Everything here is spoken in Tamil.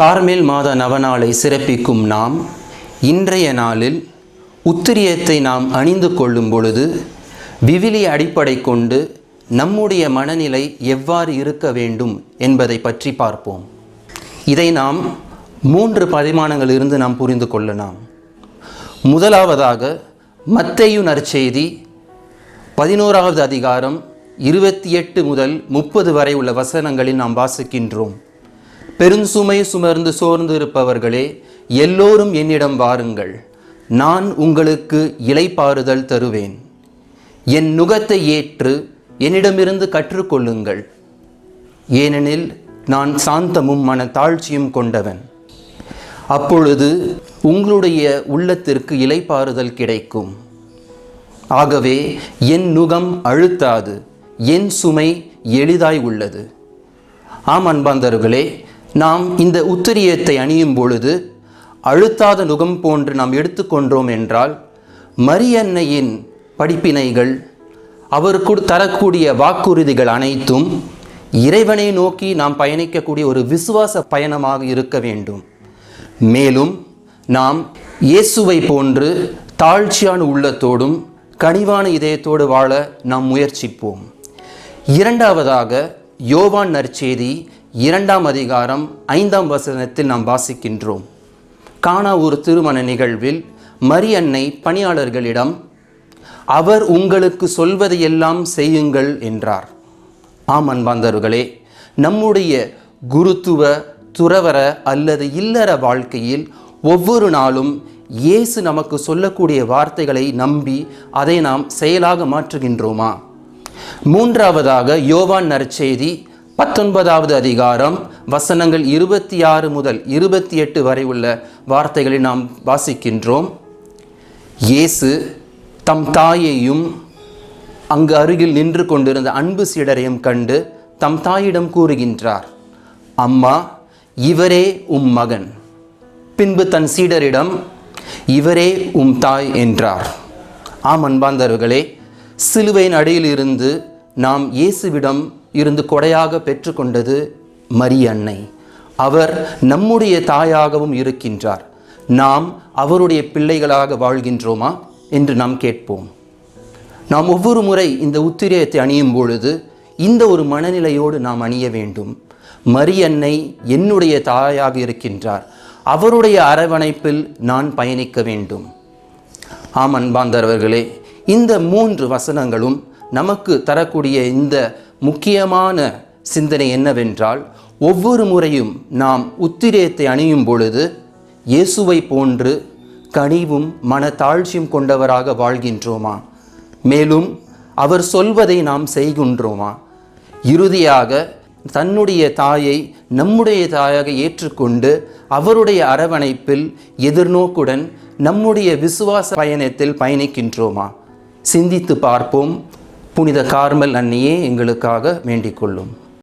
கார்மேல் மாத நவநாளை சிறப்பிக்கும் நாம் இன்றைய நாளில் உத்திரியத்தை நாம் அணிந்து கொள்ளும் பொழுது விவிலிய அடிப்படை கொண்டு நம்முடைய மனநிலை எவ்வாறு இருக்க வேண்டும் என்பதை பற்றி பார்ப்போம். இதை நாம் மூன்று பரிமாணங்களிலிருந்து நாம் புரிந்து கொள்ளலாம் முதலாவதாக மத்தையு நற்செய்தி பதினோராவது அதிகாரம் இருபத்தி எட்டு முதல் முப்பது வரை உள்ள வசனங்களில் நாம் வாசிக்கின்றோம். பெருஞ்சுமை சுமர்ந்து சோர்ந்து இருப்பவர்களே எல்லோரும் என்னிடம் வாருங்கள். நான் உங்களுக்கு இலைப்பாறுதல் தருவேன். என் நுகத்தை ஏற்று என்னிடமிருந்து கற்றுக்கொள்ளுங்கள். ஏனெனில் நான் சாந்தமும் மன தாழ்ச்சியும் கொண்டவன். அப்பொழுது உங்களுடைய உள்ளத்திற்கு இலைப்பாறுதல் கிடைக்கும். ஆகவே என் நுகம் அழுத்தாது என் சுமை எளிதாய் உள்ளது. ஆம் அன்பாந்தர்களே நாம் இந்த உத்திரியத்தை அணியும் பொழுது அழுத்தாத நுகம் போன்று நாம் எடுத்துக்கொண்டோம் என்றால் மரியன்னையின் படிப்பினைகள் அவருக்கு தரக்கூடிய வாக்குறுதிகள் அனைத்தும் இறைவனை நோக்கி நாம் பயணிக்கக்கூடிய ஒரு விசுவாச பயணமாக இருக்க வேண்டும். மேலும் நாம் இயேசுவை போன்று தாழ்ச்சியான உள்ளத்தோடும் கனிவான இதயத்தோடு வாழ நாம் முயற்சிப்போம். இரண்டாவதாக யோவான் நற்செய்தி இரண்டாம் அதிகாரம் ஐந்தாம் வசனத்தில் நாம் வாசிக்கின்றோம். காணா ஒரு திருமண நிகழ்வில் மரியன்னை பணியாளர்களிடம் அவர் உங்களுக்கு சொல்வதையெல்லாம் செய்யுங்கள் என்றார். ஆம் அன்பாந்தர்களே நம்முடைய குருத்துவ துறவர அல்லது இல்லற வாழ்க்கையில் ஒவ்வொரு நாளும் இயேசு நமக்கு சொல்லக்கூடிய வார்த்தைகளை நம்பி அதை நாம் செயலாக மாற்றுகின்றோமா? மூன்றாவதாக யோவான் நற்செய்தி பத்தொன்பதாவது அதிகாரம் வசனங்கள் இருபத்தி ஆறு முதல் இருபத்தி எட்டு வரை உள்ள வார்த்தைகளை நாம் வாசிக்கின்றோம். இயேசு தம் தாயையும் அங்கு அருகில் நின்று கொண்டிருந்த அன்பு சீடரையும் கண்டு தம் தாயிடம் கூறுகின்றார் அம்மா இவரே உம் மகன். பின்பு தன் சீடரிடம் இவரே உம் தாய் என்றார். ஆம் அன்பாந்தர்களே சிலுவையின் அடியில் இருந்து நாம் இயேசுவிடம் இருந்து கொடையாக பெற்றுக்கொண்டது மரியன்னை அவர் நம்முடைய தாயாகவும் இருக்கின்றார். நாம் அவருடைய பிள்ளைகளாக வாழ்கின்றோமா என்று நாம் கேட்போம். நாம் ஒவ்வொரு முறை இந்த உத்திரியத்தை அணியும் பொழுது இந்த ஒரு மனநிலையோடு நாம் அணிய வேண்டும். மரியன்னை என்னுடைய தாயாக இருக்கின்றார். அவருடைய அரவணைப்பில் நான் பயணிக்க வேண்டும். ஆம் அன்பாந்தவர்களே இந்த மூன்று வசனங்களும் நமக்கு தரக்கூடிய இந்த முக்கியமான சிந்தனை என்னவென்றால் ஒவ்வொரு முறையும் நாம் உத்திரேத்தை அணியும் பொழுது இயேசுவை போன்று கனிவும் மனத்தாழ்ச்சியும் கொண்டவராக வாழ்கின்றோமா? மேலும் அவர் சொல்வதை நாம் செய்கின்றோமா? இறுதியாக தன்னுடைய தாயை நம்முடைய தாயாக ஏற்றுக்கொண்டு அவருடைய அரவணைப்பில் எதிர்நோக்குடன் நம்முடைய விசுவாச பயணத்தில் பயணிக்கின்றோமா? சிந்தித்து பார்ப்போம். புனித கார்மல் அன்னியே எங்களுக்காக வேண்டிக் கொள்ளும்